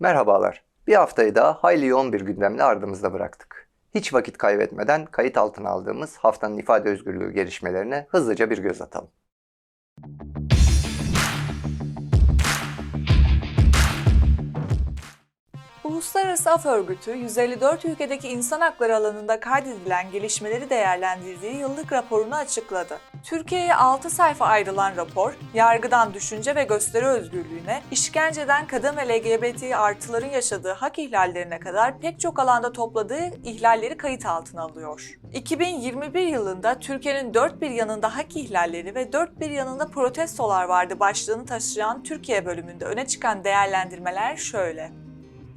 Merhabalar. Bir haftayı daha hayli yoğun bir gündemle ardımızda bıraktık. Hiç vakit kaybetmeden kayıt altına aldığımız haftanın ifade özgürlüğü gelişmelerine hızlıca bir göz atalım. Uluslararası Af Örgütü, 154 ülkedeki insan hakları alanında kaydedilen gelişmeleri değerlendirdiği yıllık raporunu açıkladı. Türkiye'ye 6 sayfa ayrılan rapor, yargıdan düşünce ve gösteri özgürlüğüne, işkenceden kadın ve LGBT artıların yaşadığı hak ihlallerine kadar pek çok alanda topladığı ihlalleri kayıt altına alıyor. 2021 yılında Türkiye'nin dört bir yanında hak ihlalleri ve dört bir yanında protestolar vardı başlığını taşıyan Türkiye bölümünde öne çıkan değerlendirmeler şöyle.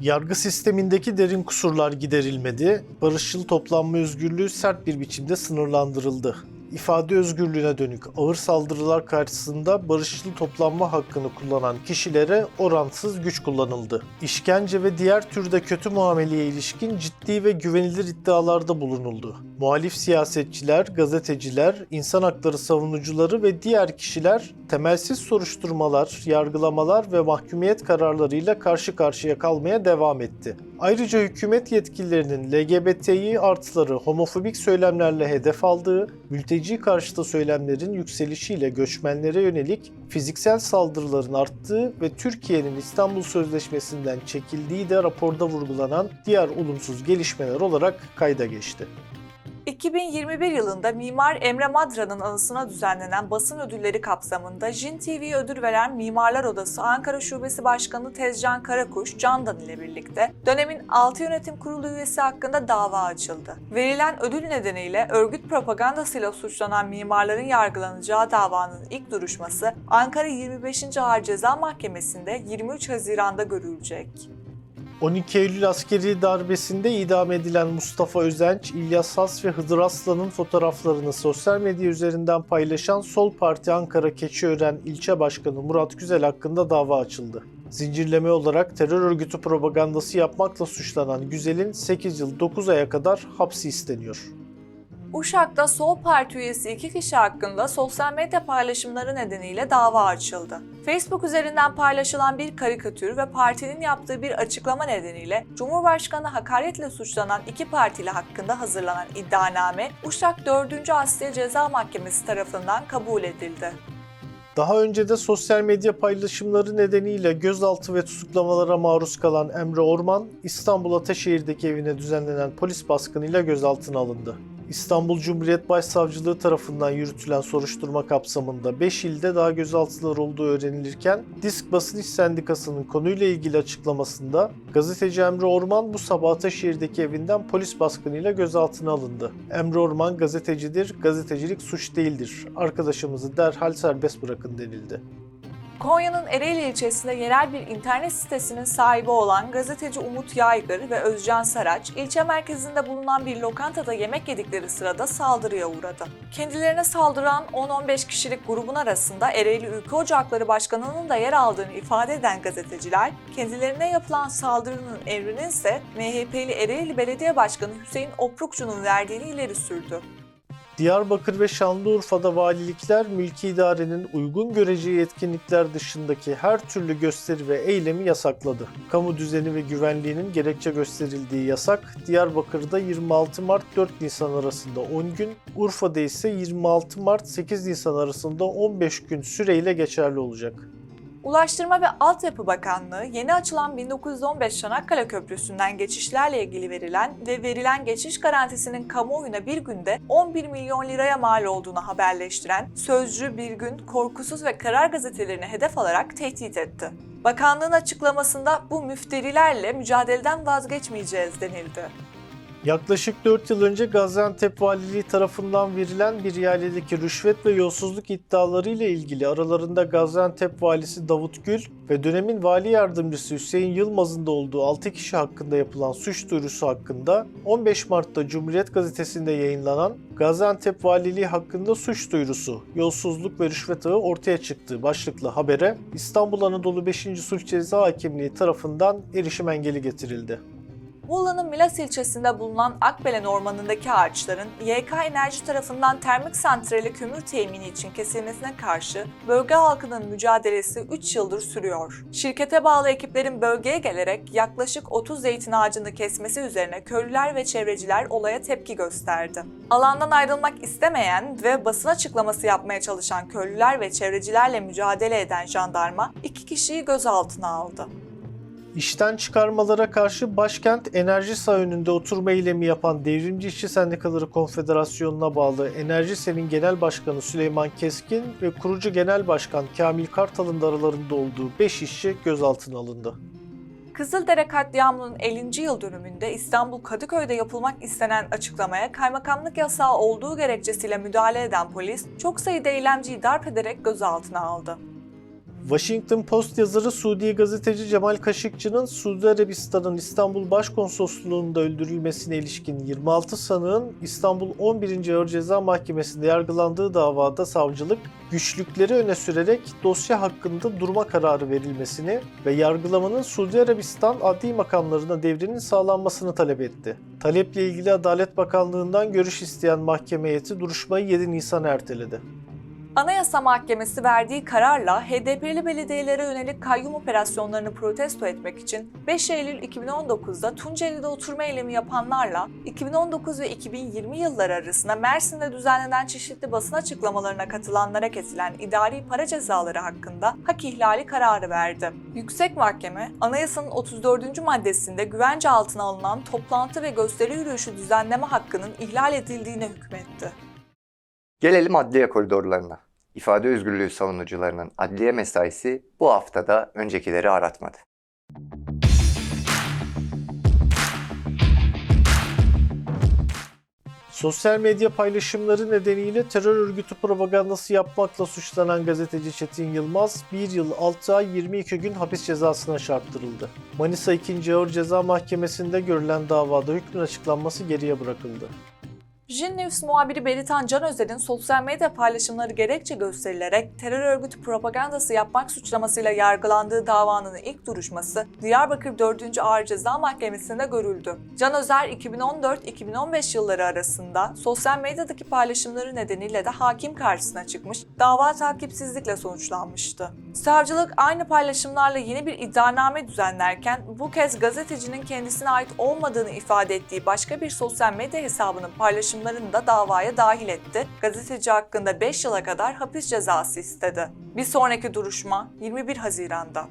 Yargı sistemindeki derin kusurlar giderilmedi, barışçıl toplanma özgürlüğü sert bir biçimde sınırlandırıldı. İfade özgürlüğüne dönük ağır saldırılar karşısında barışçıl toplanma hakkını kullanan kişilere oransız güç kullanıldı. İşkence ve diğer türde kötü muameleye ilişkin ciddi ve güvenilir iddialarda bulunuldu. Muhalif siyasetçiler, gazeteciler, insan hakları savunucuları ve diğer kişiler temelsiz soruşturmalar, yargılamalar ve mahkumiyet kararlarıyla karşı karşıya kalmaya devam etti. Ayrıca hükümet yetkililerinin LGBTİ artıları homofobik söylemlerle hedef aldığı, mülteci karşıtı söylemlerin yükselişiyle göçmenlere yönelik fiziksel saldırıların arttığı ve Türkiye'nin İstanbul Sözleşmesi'nden çekildiği de raporda vurgulanan diğer olumsuz gelişmeler olarak kayda geçti. 2021 yılında Mimar Emre Madra'nın anısına düzenlenen basın ödülleri kapsamında Jin TV'ye ödül veren Mimarlar Odası Ankara Şubesi Başkanı Tezcan Karakuş, Candan ile birlikte dönemin 6 yönetim kurulu üyesi hakkında dava açıldı. Verilen ödül nedeniyle örgüt propagandasıyla suçlanan mimarların yargılanacağı davanın ilk duruşması Ankara 25. Ağır Ceza Mahkemesi'nde 23 Haziran'da görülecek. 12 Eylül askeri darbesinde idam edilen Mustafa Özenç, İlyas Has ve Hıdır Aslan'ın fotoğraflarını sosyal medya üzerinden paylaşan Sol Parti Ankara Keçiören İlçe Başkanı Murat Güzel hakkında dava açıldı. Zincirleme olarak terör örgütü propagandası yapmakla suçlanan Güzel'in 8 yıl 9 aya kadar hapsi isteniyor. Uşak'ta Sol Parti üyesi iki kişi hakkında sosyal medya paylaşımları nedeniyle dava açıldı. Facebook üzerinden paylaşılan bir karikatür ve partinin yaptığı bir açıklama nedeniyle Cumhurbaşkanı hakaretle suçlanan iki partili hakkında hazırlanan iddianame Uşak 4. Asliye Ceza Mahkemesi tarafından kabul edildi. Daha önce de sosyal medya paylaşımları nedeniyle gözaltı ve tutuklamalara maruz kalan Emre Orman, İstanbul Ataşehir'deki evine düzenlenen polis baskınıyla gözaltına alındı. İstanbul Cumhuriyet Başsavcılığı tarafından yürütülen soruşturma kapsamında 5 ilde daha gözaltılar olduğu öğrenilirken Disk Basın İş Sendikası'nın konuyla ilgili açıklamasında gazeteci Emre Orman bu sabah Ataşehir'deki evinden polis baskınıyla gözaltına alındı. Emre Orman gazetecidir, gazetecilik suç değildir. Arkadaşımızı derhal serbest bırakın denildi. Konya'nın Ereğli ilçesinde yerel bir internet sitesinin sahibi olan gazeteci Umut Yaygır ve Özcan Saraç, ilçe merkezinde bulunan bir lokantada yemek yedikleri sırada saldırıya uğradı. Kendilerine saldıran 10-15 kişilik grubun arasında Ereğli Ülke Ocakları Başkanı'nın da yer aldığını ifade eden gazeteciler, kendilerine yapılan saldırının emrinin ise MHP'li Ereğli Belediye Başkanı Hüseyin Oprukçu'nun verdiğini ileri sürdü. Diyarbakır ve Şanlıurfa'da valilikler mülki idarenin uygun göreceği etkinlikler dışındaki her türlü gösteri ve eylemi yasakladı. Kamu düzeni ve güvenliğinin gerekçe gösterildiği yasak Diyarbakır'da 26 Mart 4 Nisan arasında 10 gün, Urfa'da ise 26 Mart 8 Nisan arasında 15 gün süreyle geçerli olacak. Ulaştırma ve Altyapı Bakanlığı yeni açılan 1915 Çanakkale Köprüsü'nden geçişlerle ilgili verilen ve verilen geçiş garantisinin kamuoyuna bir günde 11 milyon liraya mal olduğunu haberleştiren Sözcü, Bir Gün, Korkusuz ve Karar gazetelerini hedef alarak tehdit etti. Bakanlığın açıklamasında bu müfterilerle mücadeleden vazgeçmeyeceğiz denildi. Yaklaşık 4 yıl önce Gaziantep Valiliği tarafından verilen bir ihaledeki rüşvet ve yolsuzluk iddiaları ile ilgili aralarında Gaziantep Valisi Davut Gül ve dönemin Vali Yardımcısı Hüseyin Yılmaz'ın da olduğu 6 kişi hakkında yapılan suç duyurusu hakkında 15 Mart'ta Cumhuriyet Gazetesi'nde yayınlanan Gaziantep Valiliği hakkında suç duyurusu, yolsuzluk ve rüşvet ağı ortaya çıktığı başlıklı habere İstanbul Anadolu 5. Sulh Ceza Hakimliği tarafından erişim engeli getirildi. Muğla'nın Milas ilçesinde bulunan Akbelen Ormanı'ndaki ağaçların YK Enerji tarafından termik santrali kömür temini için kesilmesine karşı bölge halkının mücadelesi 3 yıldır sürüyor. Şirkete bağlı ekiplerin bölgeye gelerek yaklaşık 30 zeytin ağacını kesmesi üzerine köylüler ve çevreciler olaya tepki gösterdi. Alandan ayrılmak istemeyen ve basın açıklaması yapmaya çalışan köylüler ve çevrecilerle mücadele eden jandarma iki kişiyi gözaltına aldı. İşten çıkarmalara karşı başkent enerji saha önünde oturma eylemi yapan Devrimci İşçi Sendikaları Konfederasyonu'na bağlı Enerji Sen'in Genel Başkanı Süleyman Keskin ve kurucu Genel Başkan Kamil Kartal'ın da aralarında olduğu 5 işçi gözaltına alındı. Kızıldere katliamının 50. yıl dönümünde İstanbul Kadıköy'de yapılmak istenen açıklamaya kaymakamlık yasağı olduğu gerekçesiyle müdahale eden polis çok sayıda eylemciyi darp ederek gözaltına aldı. Washington Post yazarı Suudi gazeteci Cemal Kaşıkçı'nın Suudi Arabistan'ın İstanbul Başkonsolosluğu'nda öldürülmesine ilişkin 26 sanığın İstanbul 11. Ağır Ceza Mahkemesi'nde yargılandığı davada savcılık güçlükleri öne sürerek dosya hakkında durma kararı verilmesini ve yargılamanın Suudi Arabistan adli makamlarına devrinin sağlanmasını talep etti. Taleple ilgili Adalet Bakanlığı'ndan görüş isteyen mahkeme heyeti duruşmayı 7 Nisan'a erteledi. Anayasa Mahkemesi verdiği kararla HDP'li belediyelere yönelik kayyum operasyonlarını protesto etmek için 5 Eylül 2019'da Tunceli'de oturma eylemi yapanlarla 2019 ve 2020 yılları arasında Mersin'de düzenlenen çeşitli basın açıklamalarına katılanlara kesilen idari para cezaları hakkında hak ihlali kararı verdi. Yüksek Mahkeme, anayasanın 34. maddesinde güvence altına alınan toplantı ve gösteri yürüyüşü düzenleme hakkının ihlal edildiğine hükmetti. Gelelim adliye koridorlarına. İfade özgürlüğü savunucularının adliye mesaisi bu haftada öncekileri aratmadı. Sosyal medya paylaşımları nedeniyle terör örgütü propagandası yapmakla suçlanan gazeteci Çetin Yılmaz 1 yıl 6 ay 22 gün hapis cezasına çarptırıldı. Manisa 2. Ağır Ceza Mahkemesi'nde görülen davada hükmün açıklanması geriye bırakıldı. Jin News muhabiri Beritan Can Özer'in sosyal medya paylaşımları gerekçe gösterilerek terör örgütü propagandası yapmak suçlamasıyla yargılandığı davanın ilk duruşması Diyarbakır 4. Ağır Ceza Mahkemesi'nde görüldü. Can Özer 2014-2015 yılları arasında sosyal medyadaki paylaşımları nedeniyle de hakim karşısına çıkmış, dava takipsizlikle sonuçlanmıştı. Savcılık aynı paylaşımlarla yeni bir iddianame düzenlerken bu kez gazetecinin kendisine ait olmadığını ifade ettiği başka bir sosyal medya hesabının paylaşımlarını da davaya dahil etti. Gazeteci hakkında 5 yıla kadar hapis cezası istedi. Bir sonraki duruşma 21 Haziran'da.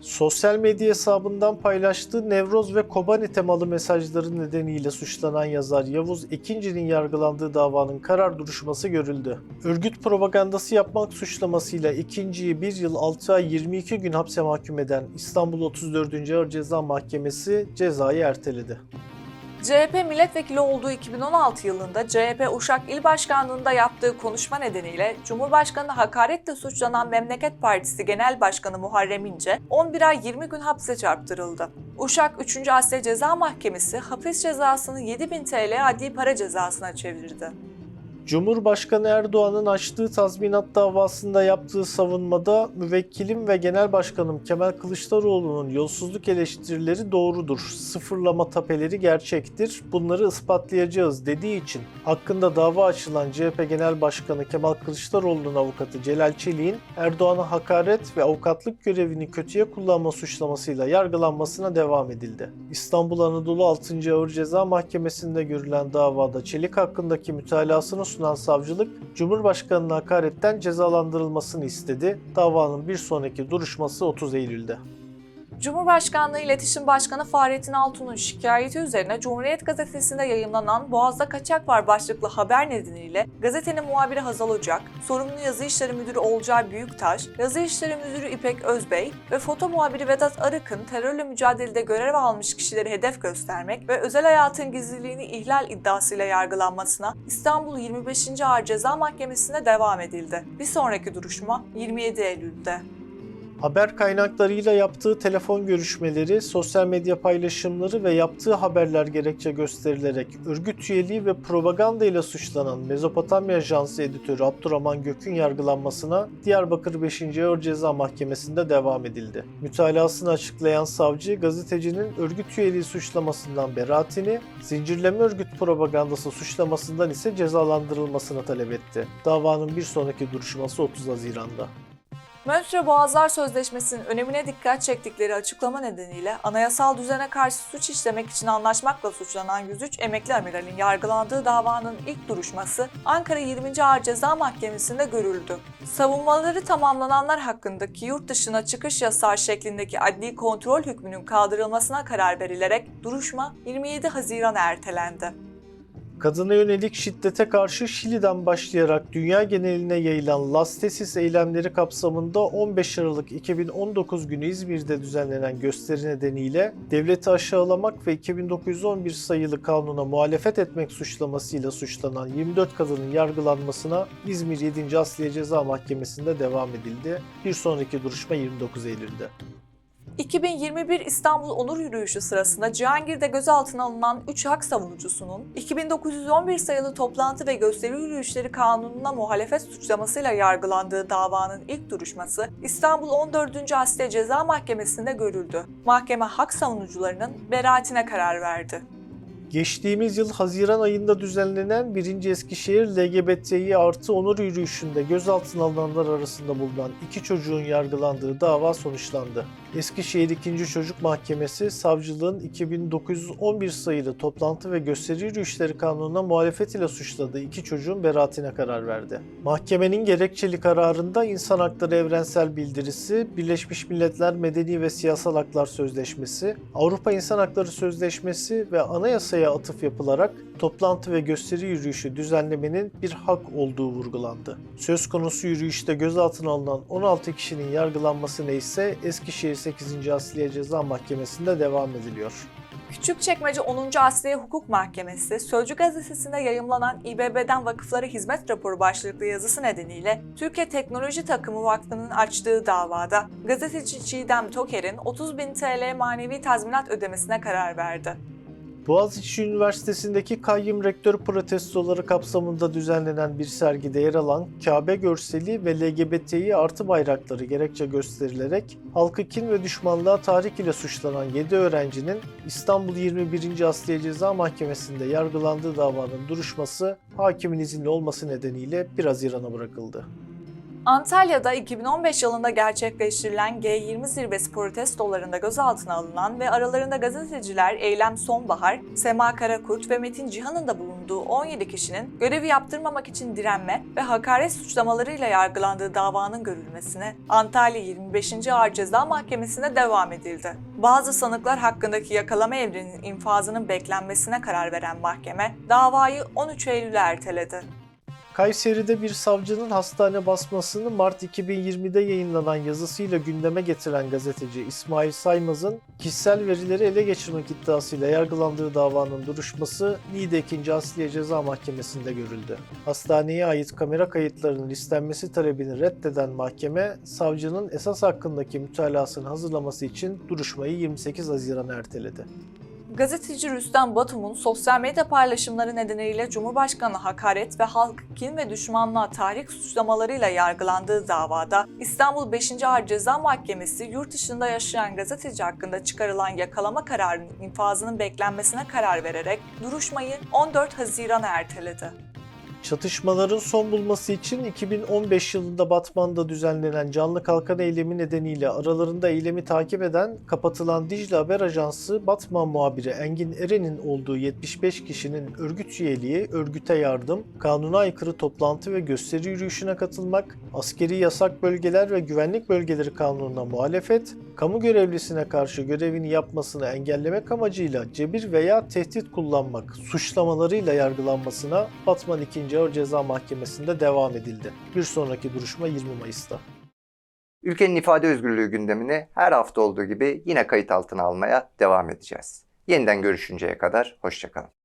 Sosyal medya hesabından paylaştığı Nevroz ve Kobani temalı mesajları nedeniyle suçlanan yazar Yavuz Ekinci'nin yargılandığı davanın karar duruşması görüldü. Örgüt propagandası yapmak suçlamasıyla Ekinci'yi 1 yıl 6 ay 22 gün hapse mahkum eden İstanbul 34. Ağır Ceza Mahkemesi cezayı erteledi. CHP milletvekili olduğu 2016 yılında CHP Uşak İl Başkanlığı'nda yaptığı konuşma nedeniyle Cumhurbaşkanı hakaretle suçlanan Memleket Partisi Genel Başkanı Muharrem İnce 11 ay 20 gün hapse çarptırıldı. Uşak 3. Asya Ceza Mahkemesi hapis cezasını 7000 TL adli para cezasına çevirdi. Cumhurbaşkanı Erdoğan'ın açtığı tazminat davasında yaptığı savunmada müvekkilim ve genel başkanım Kemal Kılıçdaroğlu'nun yolsuzluk eleştirileri doğrudur. Sıfırlama tapeleri gerçektir. Bunları ispatlayacağız dediği için hakkında dava açılan CHP Genel Başkanı Kemal Kılıçdaroğlu'nun avukatı Celal Çelik'in Erdoğan'a hakaret ve avukatlık görevini kötüye kullanma suçlamasıyla yargılanmasına devam edildi. İstanbul Anadolu 6. Ağır Ceza Mahkemesi'nde görülen davada Çelik hakkındaki mütalasını sunan savcılık, Cumhurbaşkanı'nın hakaretten cezalandırılmasını istedi. Davanın bir sonraki duruşması 30 Eylül'de. Cumhurbaşkanlığı İletişim Başkanı Fahrettin Altun'un şikayeti üzerine Cumhuriyet Gazetesi'nde yayımlanan Boğaz'da Kaçak Var başlıklı haber nedeniyle gazetenin muhabiri Hazal Ocak, sorumlu yazı işleri müdürü Olcay Büyüktaş, yazı işleri müdürü İpek Özbey ve foto muhabiri Vedat Arık'ın terörle mücadelede görev almış kişileri hedef göstermek ve özel hayatın gizliliğini ihlal iddiasıyla yargılanmasına İstanbul 25. Ağır Ceza Mahkemesi'nde devam edildi. Bir sonraki duruşma 27 Eylül'de. Haber kaynaklarıyla yaptığı telefon görüşmeleri, sosyal medya paylaşımları ve yaptığı haberler gerekçe gösterilerek örgüt üyeliği ve propaganda ile suçlanan Mezopotamya Ajansı editörü Abdurrahman Gök'ün yargılanmasına Diyarbakır 5. Ağır Ceza Mahkemesi'nde devam edildi. Mütalasını açıklayan savcı, gazetecinin örgüt üyeliği suçlamasından beraatini, zincirleme örgüt propagandası suçlamasından ise cezalandırılmasını talep etti. Davanın bir sonraki duruşması 30 Haziran'da. Montreux Boğazlar Sözleşmesi'nin önemine dikkat çektikleri açıklama nedeniyle anayasal düzene karşı suç işlemek için anlaşmakla suçlanan 103 emekli amiralin yargılandığı davanın ilk duruşması Ankara 20. Ağır Ceza Mahkemesi'nde görüldü. Savunmaları tamamlananlar hakkındaki yurt dışına çıkış yasağı şeklindeki adli kontrol hükmünün kaldırılmasına karar verilerek duruşma 27 Haziran'a ertelendi. Kadına yönelik şiddete karşı Şili'den başlayarak dünya geneline yayılan Lastesis eylemleri kapsamında 15 Aralık 2019 günü İzmir'de düzenlenen gösteri nedeniyle devleti aşağılamak ve 2911 sayılı kanuna muhalefet etmek suçlamasıyla suçlanan 24 kadının yargılanmasına İzmir 7. Asliye Ceza Mahkemesi'nde devam edildi. Bir sonraki duruşma 29 Eylül'de. 2021 İstanbul Onur Yürüyüşü sırasında Cihangir'de gözaltına alınan 3 hak savunucusunun 2911 sayılı toplantı ve gösteri yürüyüşleri kanununa muhalefet suçlamasıyla yargılandığı davanın ilk duruşması İstanbul 14. Asliye Ceza Mahkemesi'nde görüldü. Mahkeme hak savunucularının beraatine karar verdi. Geçtiğimiz yıl Haziran ayında düzenlenen 1. Eskişehir LGBTİ artı onur yürüyüşünde gözaltına alınanlar arasında bulunan iki çocuğun yargılandığı dava sonuçlandı. Eskişehir 2. Çocuk Mahkemesi, savcılığın 2911 sayılı toplantı ve gösteri yürüyüşleri kanununa muhalefet ile suçladığı iki çocuğun beraatine karar verdi. Mahkemenin gerekçeli kararında İnsan Hakları Evrensel Bildirisi, Birleşmiş Milletler Medeni ve Siyasal Haklar Sözleşmesi, Avrupa İnsan Hakları Sözleşmesi ve anayasaya atıf yapılarak toplantı ve gösteri yürüyüşü düzenlemenin bir hak olduğu vurgulandı. Söz konusu yürüyüşte gözaltına alınan 16 kişinin yargılanmasına ise Eskişehir 8. Asliye Ceza Mahkemesi'nde devam ediliyor. Küçükçekmece 10. Asliye Hukuk Mahkemesi, Sözcü gazetesinde yayımlanan İBB'den Vakıflara Hizmet Raporu başlıklı yazısı nedeniyle Türkiye Teknoloji Takımı Vakfı'nın açtığı davada gazeteci Çiğdem Toker'in 30 bin TL manevi tazminat ödemesine karar verdi. Boğaziçi Üniversitesi'ndeki kayyum rektör protestoları kapsamında düzenlenen bir sergide yer alan Kabe görseli ve LGBTİ artı bayrakları gerekçe gösterilerek halkı kin ve düşmanlığa tahrik ile suçlanan 7 öğrencinin İstanbul 21. Asliye Ceza Mahkemesi'nde yargılandığı davanın duruşması hakimin izinli olması nedeniyle 1 Haziran'a bırakıldı. Antalya'da 2015 yılında gerçekleştirilen G20 zirvesi protestolarında gözaltına alınan ve aralarında gazeteciler Eylem Sonbahar, Sema Karakurt ve Metin Cihan'ın da bulunduğu 17 kişinin görevi yaptırmamak için direnme ve hakaret suçlamalarıyla yargılandığı davanın görülmesine Antalya 25. Ağır Ceza Mahkemesi'ne devam edildi. Bazı sanıklar hakkındaki yakalama emrinin infazının beklenmesine karar veren mahkeme davayı 13 Eylül'e erteledi. Kayseri'de bir savcının hastane basmasını Mart 2020'de yayınlanan yazısıyla gündeme getiren gazeteci İsmail Saymaz'ın kişisel verileri ele geçirmek iddiasıyla yargılandığı davanın duruşması Niğde 2. Asliye Ceza Mahkemesi'nde görüldü. Hastaneye ait kamera kayıtlarının istenmesi talebini reddeden mahkeme, savcının esas hakkındaki mütalasını hazırlaması için duruşmayı 28 Haziran'a erteledi. Gazeteci Rüstem Batum'un sosyal medya paylaşımları nedeniyle Cumhurbaşkanı hakaret ve halk kin ve düşmanlığa tahrik suçlamalarıyla yargılandığı davada İstanbul 5. Ağır Ceza Mahkemesi yurt dışında yaşayan gazeteci hakkında çıkarılan yakalama kararının infazının beklenmesine karar vererek duruşmayı 14 Haziran'a erteledi. Çatışmaların son bulması için 2015 yılında Batman'da düzenlenen canlı kalkan eylemi nedeniyle aralarında eylemi takip eden kapatılan Dicle Haber Ajansı Batman muhabiri Engin Eren'in olduğu 75 kişinin örgüt üyeliği, örgüte yardım, kanuna aykırı toplantı ve gösteri yürüyüşüne katılmak, askeri yasak bölgeler ve güvenlik bölgeleri kanununa muhalefet, kamu görevlisine karşı görevini yapmasını engellemek amacıyla cebir veya tehdit kullanmak suçlamalarıyla yargılanmasına Batman 2. Ağır Ceza Mahkemesi'nde devam edildi. Bir sonraki duruşma 20 Mayıs'ta. Ülkenin ifade özgürlüğü gündemini her hafta olduğu gibi yine kayıt altına almaya devam edeceğiz. Yeniden görüşünceye kadar hoşçakalın.